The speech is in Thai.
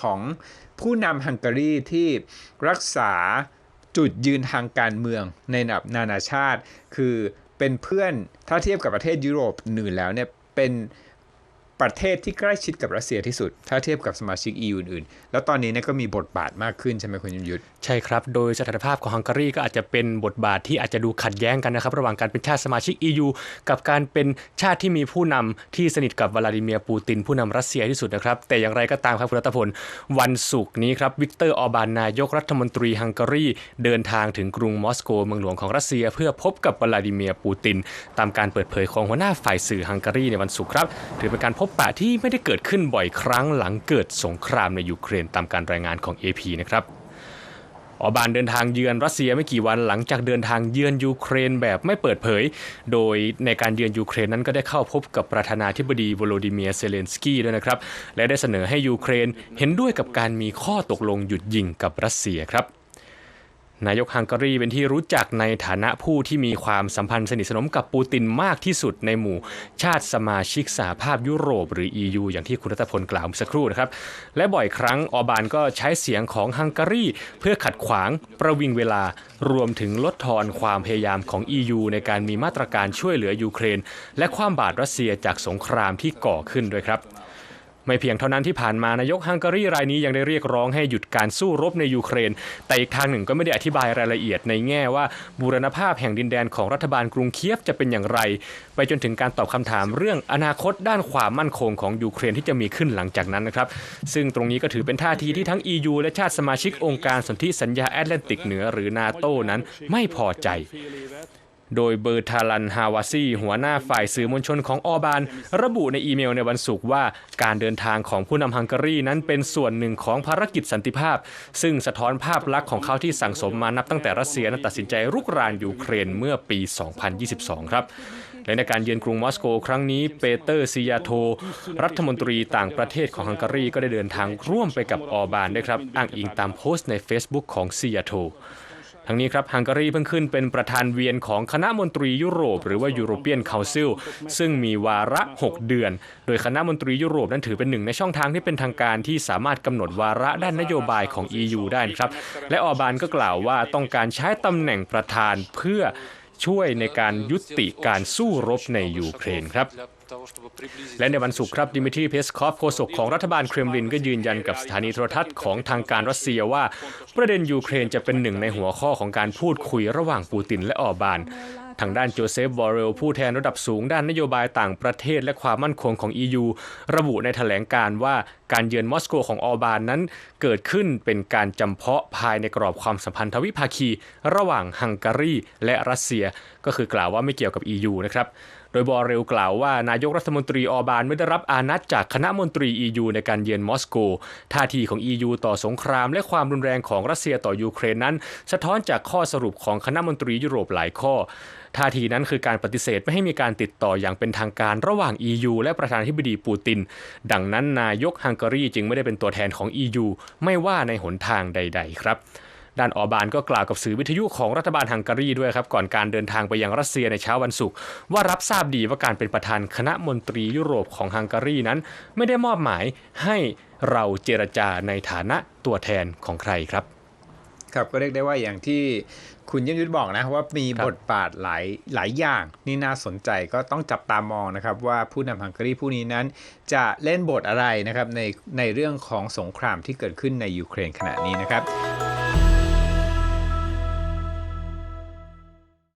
ของผู้นำฮังการีที่รักษาจุดยืนทางการเมืองในระดับนานาชาติ คือเป็นเพื่อนถ้าเทียบกับประเทศยุโรปหนึ่งแล้วเนี่ยเป็น ประเทศที่ใกล้ชิดกับรัสเซียที่สุด ถ้าเทียบกับสมาชิก EU อื่นๆ แล้วตอนนี้เนี่ยก็มีบทบาทมากขึ้นใช่ไหมคุณยุทธใช่ครับ โดยสถานภาพของฮังการีก็อาจจะเป็นบทบาทที่อาจจะดูขัดแย้งกันนะครับ ระหว่างการเป็นชาติสมาชิก EU กับการเป็นชาติที่มีผู้นำที่สนิทกับวลาดิเมียร์ปูติน ผู้นำรัสเซียที่สุดนะครับ แต่อย่างไรก็ตามครับคุณรัตพลวันศุกร์นี้ครับวิกเตอร์ออบานนายกรัฐมนตรีฮังการีเดินทางถึงกรุงมอสโกเมืองหลวงของรัสเซีย เพื่อพบกับวลาดิเมียร์ปูติน ตามการเปิดเผยของหัวหน้าฝ่ายสื่อฮังการีในวันศุกร์ครับถือเป็นการพบปะที่ไม่ได้เกิดขึ้นบ่อยครั้งหลังเกิดสงครามในยูเครนตามการรายงานของ AP นะครับออบานเดินทางเยือนรัสเซียไม่กี่วันหลังจากเดินทางเยือนยูเครนแบบไม่เปิดเผย โดยในการเยือนยูเครนนั้นก็ได้เข้าพบกับประธานาธิบดีวโลดิเมียเซเลนสกี้ด้วยนะครับ และได้เสนอให้ยูเครนเห็นด้วยกับการมีข้อตกลงหยุดยิงกับรัสเซียครับ นายกฮังการีเป็นที่รู้จักในฐานะผู้ที่มีความสัมพันธ์สนิทสนมกับปูตินมากที่สุดในหมู่ชาติสมาชิกสหภาพยุโรป หรือ EU อย่างที่คุณรัตพลกล่าวเมื่อสักครู่นะครับ และบ่อยครั้งออบานก็ใช้เสียงของฮังการีเพื่อขัดขวางประวิงเวลารวมถึงลดทอนความพยายามของ EU ในการมีมาตรการช่วยเหลือยูเครน และความบาดรัสเซียจากสงครามที่ก่อขึ้นด้วยครับ ไม่เพียงเท่านั้นที่ผ่านมานายกฮังการีรายนี้ยังได้เรียกร้องให้หยุดการสู้รบในยูเครน แต่อีกทางหนึ่งก็ไม่ได้อธิบายรายละเอียดในแง่ว่าบูรณภาพแห่งดินแดนของรัฐบาลกรุงเคียฟจะเป็นอย่างไร ไปจนถึงการตอบคำถามเรื่องอนาคตด้านความมั่นคงของยูเครนที่จะมีขึ้นหลังจากนั้นนะครับ ซึ่งตรงนี้ก็ถือเป็นท่าทีที่ทั้ง EU และชาติสมาชิกองค์การสนธิสัญญาแอตแลนติกเหนือหรือนาโตนั้นไม่พอใจ โดยเบอร์ทาลันฮาวาซีหัวหน้าฝ่ายสื่อมวลชนของออบาน ระบุในอีเมลในวันศุกร์ว่าการเดินทางของผู้นำฮังการีนั้นเป็นส่วนหนึ่งของภารกิจสันติภาพ ซึ่งสะท้อนภาพลักษณ์ของเขาที่สั่งสมมานับตั้งแต่รัสเซียนั้นตัดสินใจรุกรานยูเครนเมื่อปี 2022 ครับและในการเยือนกรุงมอสโกครั้งนี้เปเตอร์ซิยาโท รัฐมนตรีต่างประเทศของฮังการีก็ได้เดินทางร่วมไปกับออบานด้วยครับอ้างอิงตามโพสต์ใน Facebook ของซิยาโท ทั้งนี้ครับฮังการีเพิ่งขึ้นเป็นประธานเวียนของคณะมนตรียุโรป หรือว่า European Council ซึ่งมีวาระ 6 เดือน โดยคณะมนตรียุโรปนั้นถือเป็นหนึ่งในช่องทางที่เป็นทางการที่สามารถกำหนดวาระด้านนโยบายของ EU ได้นะครับ และออบานก็กล่าวว่าต้องการใช้ตำแหน่งประธานเพื่อช่วยในการยุติการสู้รบในยูเครนครับ และในวันศุกร์ครับดิมิทรีเพสคอฟโฆษกของรัฐบาลเครมลินก็ยืนยันกับสถานีโทรทัศน์ของทางการรัสเซียว่า ประเด็นยูเครนจะเป็นหนึ่งในหัวข้อของการพูดคุยระหว่างปูตินและออบาน ทางด้านโจเซฟวอร์เรลผู้แทนระดับสูงด้านนโยบายต่างประเทศและความมั่นคงของ EU ระบุในแถลงการว่าการเยือนมอสโกของออบานนั้น เกิดขึ้นเป็นการจำเพาะภายในกรอบความสัมพันธวิภาคี ระหว่างฮังการีและรัสเซีย ก็คือกล่าวว่าไม่เกี่ยวกับ EU นะครับโดยบอเรลกล่าวว่านายกรัฐมนตรีออบานไม่ได้รับอานัดจากคณะมนตรี EU ในการเยือนมอสโก ท่าทีของ EU ต่อสงคราม และความรุนแรงของรัสเซียต่อยูเครนนั้น สะท้อนจากข้อสรุปของคณะมนตรียุโรปหลายข้อท่าทีนั้นคือการปฏิเสธไม่ให้มีการติดต่ออย่างเป็นทางการระหว่าง EU และประธานาธิบดีปูติน ดังนั้นนายกฮังการีจึงไม่ได้เป็นตัวแทนของ EU ไม่ว่าในหนทางใด ๆ ครับด้านออบานก็กล่าวกับสื่อวิทยุของรัฐบาลฮังการีด้วยครับ ก่อนการเดินทางไปยังรัสเซียในเช้าวันศุกร์ว่ารับทราบดีว่าการเป็นประธานคณะมนตรียุโรปของฮังการีนั้น ไม่ได้มอบหมายให้เราเจรจาในฐานะตัวแทนของใครครับ ครับก็เรียกได้ว่าอย่างที่คุณยงยุทธบอกนะว่ามีครับบทบาทหลายหลายอย่างนี่น่าสนใจก็ต้องจับตามองนะครับ ว่าผู้นำฮังการีผู้นี้นั้น จะเล่นบทอะไรนะครับในในเรื่องของสงครามที่เกิดขึ้นในยูเครนขณะนี้นะครับ